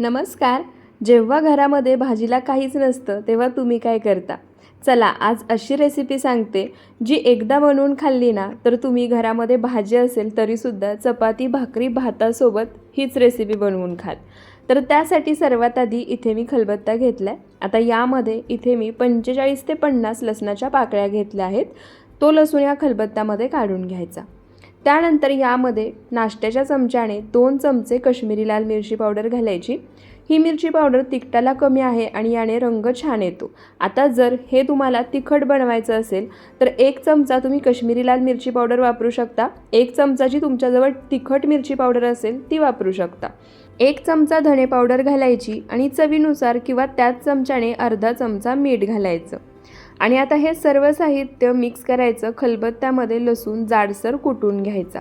नमस्कार. जेव्हा घरामध्ये भाजीला काहीच नसतं तेव्हा तुम्ही काय करता? चला आज अशी रेसिपी सांगते जी एकदा बनवून खाल्ली ना तर तुम्ही घरामध्ये भाजी असेल तरीसुद्धा चपाती भाकरी भातासोबत हीच रेसिपी बनवून खाल. तर त्यासाठी सर्वात आधी इथे मी खलबत्ता घेतला आहे आता यामध्ये इथे मी पंचेचाळीस ते पन्नास लसणाच्या पाकळ्या घेतल्या आहेत. तो लसूण या खलबत्त्यामध्ये काढून घ्यायचा. त्यानंतर यामध्ये नाश्त्याच्या चमच्याने दोन चमचे काश्मीरी लाल मिरची पावडर घालायची. ही मिरची पावडर तिखटाला कमी आहे आणि याने रंग छान येतो. आता जर हे तुम्हाला तिखट बनवायचं असेल तर एक चमचा तुम्ही कश्मीरी लाल मिरची पावडर वापरू शकता. एक चमचाची तुमच्याजवळ तिखट मिरची पावडर असेल ती वापरू शकता. एक चमचा धणे पावडर घालायची आणि चवीनुसार किंवा त्याच चमच्याने अर्धा चमचा मीठ घालायचं. आणि आता हे सर्व साहित्य मिक्स करायचं खलबत्त्यामध्ये लसूण जाडसर कुटून घ्यायचा.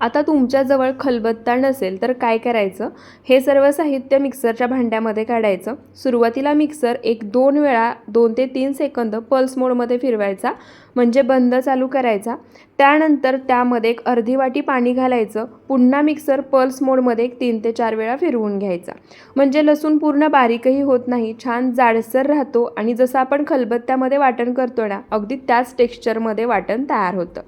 आता तुमच्याजवळ खलबत्ता नसेल तर काय करायचं? हे सर्व साहित्य मिक्सरच्या भांड्यामध्ये काढायचं. सुरुवातीला मिक्सर एक दोन वेळा दोन ते तीन सेकंद पल्स मोडमध्ये फिरवायचा म्हणजे बंद चालू करायचा. त्यानंतर त्यामध्ये एक अर्धी वाटी पाणी घालायचं. पुन्हा मिक्सर पल्स मोडमध्ये एक तीन ते चार वेळा फिरवून घ्यायचा. म्हणजे लसूण पूर्ण बारीकही होत नाही छान जाडसर राहतो आणि जसं आपण खलबत्त्यामध्ये वाटण करतो ना अगदी त्याच टेक्स्चरमध्ये वाटण तयार होतं.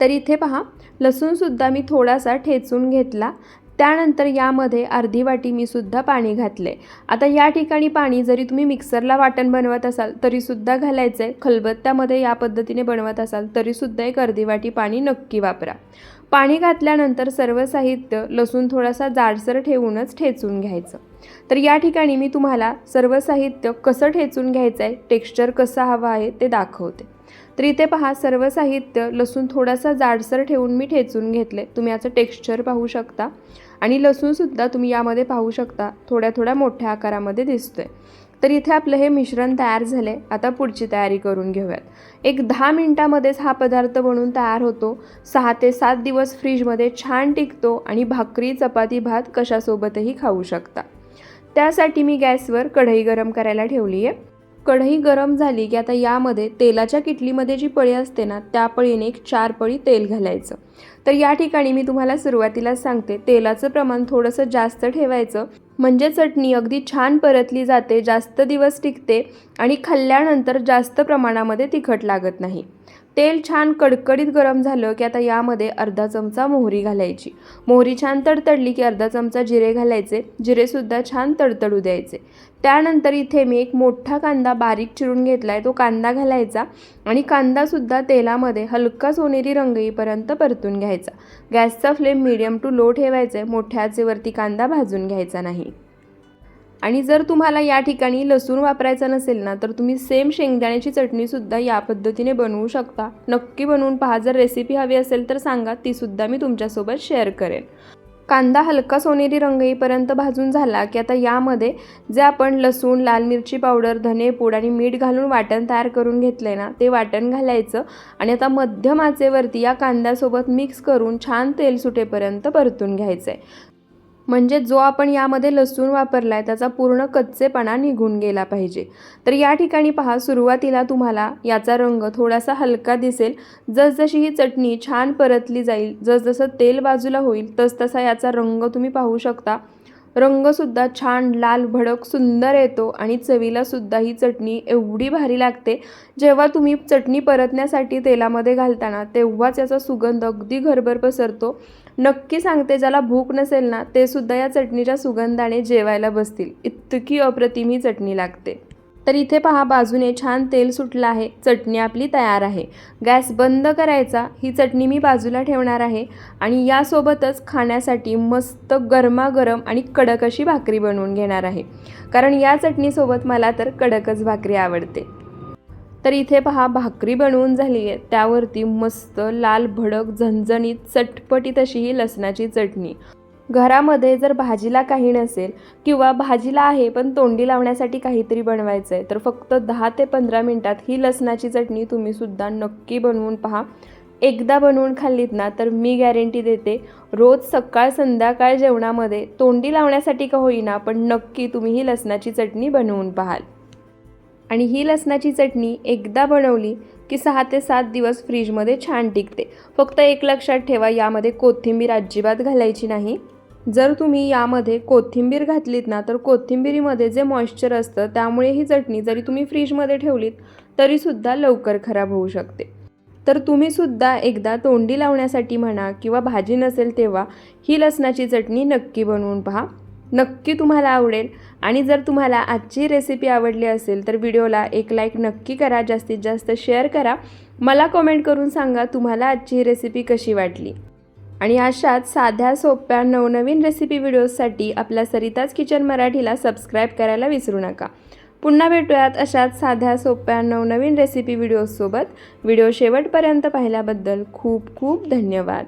तर इथे पहा लसूणसुद्धा मी थोडासा ठेचून घेतला. त्यानंतर यामध्ये अर्धी वाटी मी सुद्धा पाणी घातले. आता या ठिकाणी पाणी जरी तुम्ही मिक्सरला वाटण बनवत असाल तरीसुद्धा घालायचं आहे खलबत्त्यामध्ये या पद्धतीने बनवत असाल तरीसुद्धा एक अर्धी वाटी पाणी नक्की वापरा. पाणी घातल्यानंतर सर्व साहित्य लसूण थोडासा जाडसर ठेवूनच ठेचून घ्यायचं. तर या ठिकाणी मी तुम्हाला सर्व साहित्य कसं ठेचून घ्यायचं आहे टेक्स्चर कसं हवं आहे ते दाखवते. तर इथे पहा सर्व साहित्य लसूण थोडासा जाडसर ठेवून मी ठेचून घेतले. तुम्ही याचं टेक्स्चर पाहू शकता. आणि लसूणसुद्धा तुम्ही यामध्ये पाहू शकता. थोड्या थोड्या मोठ्या आकारामध्ये दिसतोय. तर इथे आपलं हे मिश्रण तयार झाले आता पुढची तयारी करून घेऊयात. एक दहा मिनटामध्येच हा पदार्थ बनून तयार होतो. सहा ते सात दिवस फ्रीजमध्ये छान टिकतो आणि भाकरी चपाती भात कशासोबतही खाऊ शकता. त्यासाठी मी गॅसवर कढई गरम करायला ठेवली आहे कढई गरम झाली की आता यामध्ये तेलाच्या किटलीमध्ये जी पळी असते ना त्या पळीने एक चार पळी तेल घालायचं. तर या ठिकाणी मी तुम्हाला सुरुवातीला सांगते तेलाचं प्रमाण थोडंसं जास्त ठेवायचं. म्हणजे चटणी अगदी छान परतली जाते जास्त दिवस टिकते आणि खाल्ल्यानंतर जास्त प्रमाणामध्ये तिखट लागत नाही. तेल छान कडकडीत गरम झालं की आता यामध्ये अर्धा चमचा मोहरी घालायची. मोहरी छान तडतडली की अर्धा चमचा जिरे घालायचे. जिरेसुद्धा छान तडतडू द्यायचे. त्यानंतर इथे मी एक मोठा कांदा बारीक चिरून घेतला आहे तो कांदा घालायचा आणि कांदासुद्धा तेलामध्ये हलका सोनेरी रंग येईपर्यंत परतून घ्यायचा. गॅसचा फ्लेम मिडियम टू लो ठेवायचा आहे मोठ्या आचेवरती कांदा भाजून घ्यायचा नाही. आणि जर तुम्हाला या ठिकाणी लसूण वापरायचा नसेल ना तर तुम्ही सेम शेंगदाण्याची चटणीसुद्धा या पद्धतीने बनवू शकता. नक्की बनवून पहा. जर रेसिपी हवी असेल तर सांगा तीसुद्धा मी तुमच्यासोबत शेअर करेन. कांदा हलका सोनेरी रंग येईपर्यंत भाजून झाला की आता यामध्ये जे आपण लसूण लाल मिरची पावडर धने पूड आणि मीठ घालून वाटण तयार करून घेतलं आहे ना ते वाटण घालायचं आणि आता मध्यम आचेवरती या कांद्यासोबत मिक्स करून छान तेल सुटेपर्यंत परतून घ्यायचं आहे म्हणजे जो आपण यामध्ये लसूण वापरला आहे त्याचा पूर्ण कच्चेपणा निघून गेला पाहिजे. तर या ठिकाणी पहा सुरुवातीला तुम्हाला याचा रंग थोडासा हलका दिसेल. जसजशी ही चटणी छान परतली जाईल जसजसं तेल बाजूला होईल तसतसा याचा रंग तुम्ही पाहू शकता. रंगसुद्धा छान लाल भडक सुंदर येतो आणि चवीलासुद्धा ही चटणी एवढी भारी लागते. जेव्हा तुम्ही चटणी परतण्यासाठी तेलामध्ये घालताना तेव्हाच याचा सुगंध अगदी घरभर पसरतो. नक्की सांगते ज्याला भूक नसेल ना ते सुद्धा या चटणीच्या सुगंधाने जेवायला बसतील. इतकी अप्रतिम ही चटणी लागते. तर इथे पहा बाजूने छान तेल सुटलं आहे. चटणी आपली तयार आहे. गॅस बंद करायचा. ही चटणी मी बाजूला ठेवणार आहे. आणि यासोबतच खाण्यासाठी मस्त गरमागरम आणि कडक अशी भाकरी बनवून घेणार आहे. कारण या चटणीसोबत मला तर कडकच भाकरी आवडते. तर इथे पहा भाकरी बनवून झाली आहे. त्यावरती मस्त लाल भडक झणझणीत चटपटीत अशी ही लसणाची चटणी. घरामध्ये जर भाजीला काही नसेल किंवा भाजीला आहे पण तोंडी लावण्यासाठी काहीतरी बनवायचं आहे तर फक्त दहा ते पंधरा मिनटात ही लसणाची चटणी तुम्हीसुद्धा नक्की बनवून पहा. एकदा बनवून खाल्लीत ना तर मी गॅरंटी देते रोज सकाळ संध्याकाळ जेवणामध्ये तोंडी लावण्यासाठी का होईना पण नक्की तुम्ही ही लसणाची चटणी बनवून पाहाल. आणि ही लसणाची चटणी एकदा बनवली की सहा ते सात दिवस फ्रीजमध्ये छान टिकते. फक्त एक लक्षात ठेवा यामध्ये कोथिंबीर अजिबात घालायची नाही. जर तुम्ही यामध्ये कोथिंबीर घातलीत ना तर कोथिंबीरीमध्ये जे मॉइश्चर असतं त्यामुळे ही चटणी जरी तुम्ही फ्रीजमध्ये ठेवलीत तरीसुद्धा लवकर खराब होऊ शकते. तर तुम्हीसुद्धा एकदा तोंडी लावण्यासाठी म्हणा किंवा भाजी नसेल तेव्हा ही लसणाची चटणी नक्की बनवून पहा. नक्की तुम्हाला आवडेल. आणि जर तुम्हाला आजची रेसिपी आवडली असेल तर व्हिडिओला एक लाईक नक्की करा. जास्तीत जास्त शेअर करा. मला कमेंट करून सांगा तुम्हाला आजची रेसिपी कशी वाटली. आणि अशाच साध्या सोप्या नवनवीन रेसिपी व्हिडिओजसाठी आपल्या सरिताज किचन मराठीला सबस्क्राईब करायला विसरू नका. पुन्हा भेटूयात अशाच साध्या सोप्या नवनवीन रेसिपी व्हिडिओजसोबत व्हिडिओ शेवटपर्यंत पाहिल्याबद्दल खूप खूप धन्यवाद.